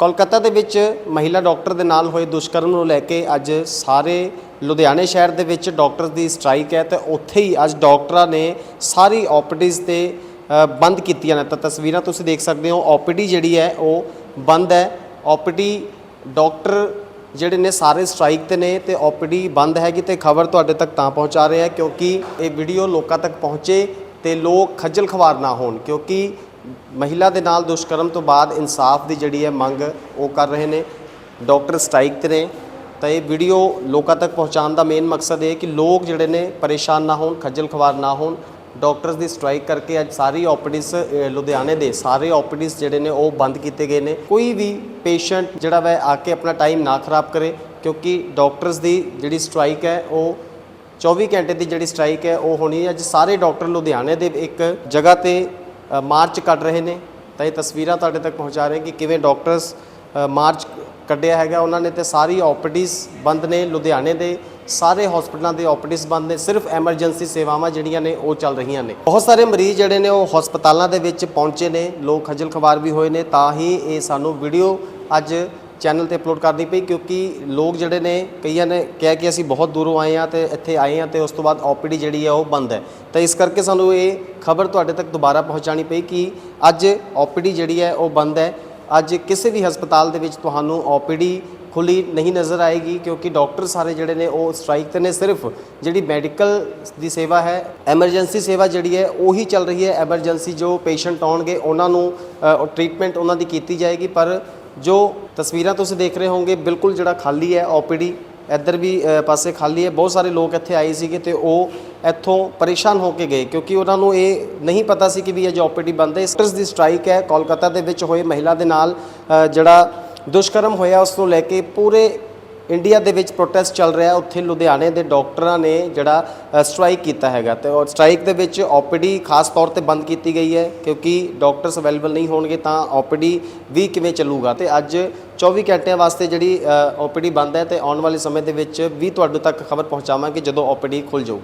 ਕੋਲਕਾਤਾ ਦੇ ਵਿੱਚ ਮਹਿਲਾ ਡਾਕਟਰ ਦੇ ਨਾਲ ਹੋਏ ਦੁਸ਼ਕਰਮ ਨੂੰ ਲੈ ਕੇ ਅੱਜ ਸਾਰੇ ਲੁਧਿਆਣੇ ਸ਼ਹਿਰ ਦੇ ਵਿੱਚ ਡਾਕਟਰਸ ਦੀ ਸਟ੍ਰਾਈਕ ਹੈ ਤੇ ਉੱਥੇ ਹੀ ਅੱਜ ਡਾਕਟਰਾਂ ਨੇ ਸਾਰੀ ਓਪੀਡੀਜ਼ ਤੇ ਬੰਦ ਕੀਤੀਆਂ ਨੇ। ਤਾਂ ਤਸਵੀਰਾਂ ਤੁਸੀਂ ਦੇਖ ਸਕਦੇ ਹੋ, ਓਪੀਡੀ ਜਿਹੜੀ ਹੈ ਉਹ ਬੰਦ ਹੈ। ਓਪੀਡੀ ਡਾਕਟਰ ਜਿਹੜੇ ਨੇ ਸਾਰੇ ਸਟ੍ਰਾਈਕ ਤੇ ਨੇ ਤੇ ਓਪੀਡੀ ਬੰਦ ਹੈਗੀ ਤੇ ਖਬਰ ਤੁਹਾਡੇ ਤੱਕ ਤਾਂ ਪਹੁੰਚਾ ਰਹੇ ਆ ਕਿਉਂਕਿ ਇਹ ਵੀਡੀਓ ਲੋਕਾਂ ਤੱਕ ਪਹੁੰਚੇ ਤੇ ਲੋਕ ਖੱਜਲ ਖਵਾਰ ਨਾ ਹੋਣ ਕਿਉਂਕਿ ਮਹਿਲਾ ਦੇ ਨਾਲ ਦੁਸ਼ਕਰਮ ਤੋਂ ਬਾਅਦ ਇਨਸਾਫ ਦੀ ਜਿਹੜੀ ਹੈ ਮੰਗ ਉਹ ਕਰ ਰਹੇ ਨੇ, ਡਾਕਟਰ ਸਟ੍ਰਾਈਕ ਤੇ ਨੇ, ਤਾਂ ਇਹ ਵੀਡੀਓ ਲੋਕਾਂ ਤੱਕ ਪਹੁੰਚਾਉਣ ਦਾ ਮੇਨ ਮਕਸਦ ਇਹ ਕਿ ਲੋਕ ਜਿਹੜੇ ਨੇ ਪਰੇਸ਼ਾਨ ਨਾ ਹੋਣ, ਖੱਜਲ ਖਵਾਰ ਨਾ ਹੋਣ, ਡਾਕਟਰਸ ਦੀ ਸਟ੍ਰਾਈਕ ਕਰਕੇ ਅੱਜ ਸਾਰੀ ਓਪੀਡੀਜ਼ ਲੁਧਿਆਣੇ ਦੇ ਸਾਰੇ ਓਪੀਡੀਜ਼ ਜਿਹੜੇ ਨੇ ਉਹ ਬੰਦ ਕੀਤੇ ਗਏ ਨੇ। ਕੋਈ ਵੀ ਪੇਸ਼ੈਂਟ ਜਿਹੜਾ ਵੈ ਆ ਕੇ ਆਪਣਾ ਟਾਈਮ ਨਾ ਖਰਾਬ ਕਰੇ, ਕਿਉਂਕਿ ਡਾਕਟਰਸ ਦੀ ਜਿਹੜੀ ਸਟ੍ਰਾਈਕ ਹੈ ਉਹ 24 ਘੰਟੇ ਦੀ ਜਿਹੜੀ ਸਟ੍ਰਾਈਕ ਹੈ ਉਹ ਹੋਣੀ ਹੈ। ਅੱਜ ਸਾਰੇ ਡਾਕਟਰ ਲੁਧਿਆਣੇ ਦੇ ਇੱਕ ਜਗ੍ਹਾ ਤੇ ਮਾਰਚ ਕੱਢ ਰਹੇ ਨੇ। ਤਾਂ ਇਹ ਤਸਵੀਰਾਂ ਤੁਹਾਡੇ ਤੱਕ ਪਹੁੰਚਾ ਰਹੇ ਕਿ ਕਿਵੇਂ ਡਾਕਟਰਸ ਮਾਰਚ ਕੱਢਿਆ ਹੈਗਾ। ਉਹਨਾਂ ਨੇ ਤੇ ਸਾਰੀ ਓਪੀਡੀਜ਼ ਬੰਦ ਨੇ, ਲੁਧਿਆਣੇ ਦੇ ਸਾਰੇ ਹਸਪਤਾਲਾਂ ਦੇ ਓਪੀਡੀਜ਼ ਬੰਦ ਨੇ। ਸਿਰਫ ਐਮਰਜੈਂਸੀ ਸੇਵਾਵਾਂ ਜਿਹੜੀਆਂ ਨੇ, ਉਹ ਚੱਲ ਰਹੀਆਂ ਨੇ। ਬਹੁਤ ਸਾਰੇ ਮਰੀਜ਼ ਜਿਹੜੇ ਨੇ, ਉਹ ਹਸਪਤਾਲਾਂ ਦੇ ਵਿੱਚ ਪਹੁੰਚੇ ਨੇ। ਲੋਕ ਖਜਲ ਖਵਾਰ ਵੀ ਹੋਏ ਨੇ। ਤਾਂ ਹੀ ਇਹ ਸਾਨੂੰ ਵੀਡੀਓ ਅੱਜ ਚੈਨਲ ਤੇ ਅਪਲੋਡ ਕਰਨੀ ਪਈ ਕਿਉਂਕਿ ਲੋਕ ਜਿਹੜੇ ਨੇ ਕਈਆਂ ਨੇ ਕਿਹਾ ਕਿ ਅਸੀਂ ਬਹੁਤ ਦੂਰੋਂ ਆਏ ਆ ਤੇ ਇੱਥੇ ਆਏ ਆ ਤੇ ਉਸ ਤੋਂ ਬਾਅਦ ਓਪੀਡੀ ਜਿਹੜੀ ਹੈ ਉਹ ਬੰਦ ਹੈ। ਤਾਂ ਇਸ ਕਰਕੇ ਸਾਨੂੰ ਇਹ ਖਬਰ ਤੁਹਾਡੇ ਤੱਕ ਦੁਬਾਰਾ ਪਹੁੰਚਾਣੀ ਪਈ ਕਿ ਅੱਜ ਓਪੀਡੀ ਜਿਹੜੀ ਹੈ ਉਹ ਬੰਦ ਹੈ। ਅੱਜ ਕਿਸੇ ਵੀ ਹਸਪਤਾਲ ਦੇ ਵਿੱਚ ਤੁਹਾਨੂੰ ਓਪੀਡੀ ਖੁੱਲੀ ਨਹੀਂ ਨਜ਼ਰ ਆਏਗੀ ਕਿਉਂਕਿ ਡਾਕਟਰ ਸਾਰੇ ਜਿਹੜੇ ਨੇ ਉਹ ਸਟ੍ਰਾਈਕ ਤੇ ਨੇ ਸਿਰਫ ਜਿਹੜੀ ਮੈਡੀਕਲ ਦੀ ਸੇਵਾ ਹੈ, ਐਮਰਜੈਂਸੀ ਸੇਵਾ ਜਿਹੜੀ ਹੈ ਉਹੀ ਚੱਲ ਰਹੀ ਹੈ। ਐਮਰਜੈਂਸੀ ਜੋ ਪੇਸ਼ੈਂਟ ਆਉਣਗੇ ਉਹਨਾਂ ਨੂੰ ਟ੍ਰੀਟਮੈਂਟ ਉਹਨਾਂ ਦੀ ਕੀਤੀ ਜਾਏਗੀ ਪਰ ਜੋ ਤਸਵੀਰਾਂ ਤੁਸੀਂ ਦੇਖ ਰਹੇ ਹੋਵੋਗੇ, ਬਿਲਕੁਲ ਜਿਹੜਾ ਖਾਲੀ ਹੈ ਓਪੀਡੀ ਇੱਧਰ ਵੀ ਪਾਸੇ ਖਾਲੀ ਹੈ। ਬਹੁਤ ਸਾਰੇ ਲੋਕ ਇੱਥੇ ਆਏ ਸੀਗੇ ਤੇ ਉਹ ਇੱਥੋਂ ਪਰੇਸ਼ਾਨ ਹੋ ਕੇ ਗਏ, ਕਿਉਂਕਿ ਉਹਨਾਂ ਨੂੰ ਇਹ ਨਹੀਂ ਪਤਾ ਸੀ ਕਿ ਵੀ ਇਹ ਓਪੀਡੀ ਬੰਦ ਹੈ। ਸਟਰਸ ਦੀ ਸਟ੍ਰਾਈਕ ਹੈ, ਕੋਲਕਾਤਾ ਦੇ ਵਿੱਚ ਹੋਏ ਮਹਿਲਾ ਦੇ ਨਾਲ ਜਿਹੜਾ ਦੁਸ਼ਕਰਮ ਹੋਇਆ, ਉਸ ਨੂੰ ਲੈ ਕੇ ਪੂਰੇ ਇੰਡੀਆ ਦੇ ਵਿੱਚ ਪ੍ਰੋਟੈਸਟ ਚੱਲ ਰਿਹਾ ਉੱਥੇ ਲੁਧਿਆਣੇ ਦੇ ਡਾਕਟਰਾਂ ਨੇ ਜਿਹੜਾ ਸਟ੍ਰਾਈਕ ਕੀਤਾ ਹੈਗਾ ਤੇ ਉਹ ਸਟ੍ਰਾਈਕ ਦੇ ਵਿੱਚ ਓਪੀਡੀ ਖਾਸ ਤੌਰ ਤੇ ਬੰਦ ਕੀਤੀ ਗਈ ਹੈ ਕਿਉਂਕਿ ਡਾਕਟਰਸ ਅਵੇਲੇਬਲ ਨਹੀਂ ਹੋਣਗੇ ਤਾਂ ਓਪੀਡੀ ਵੀ ਕਿਵੇਂ ਚੱਲੂਗਾ ਤੇ ਅੱਜ 24 ਘੰਟਿਆਂ ਵਾਸਤੇ ਜਿਹੜੀ ਓਪੀਡੀ ਬੰਦ ਹੈ ਤੇ ਆਉਣ ਵਾਲੇ ਸਮੇਂ ਦੇ ਵਿੱਚ ਵੀ ਤੁਹਾਡੇ ਤੱਕ ਖਬਰ ਪਹੁੰਚਾਵਾਂਗੇ ਜਦੋਂ ਓਪੀਡੀ ਖੁੱਲ ਜਾਊਗੀ।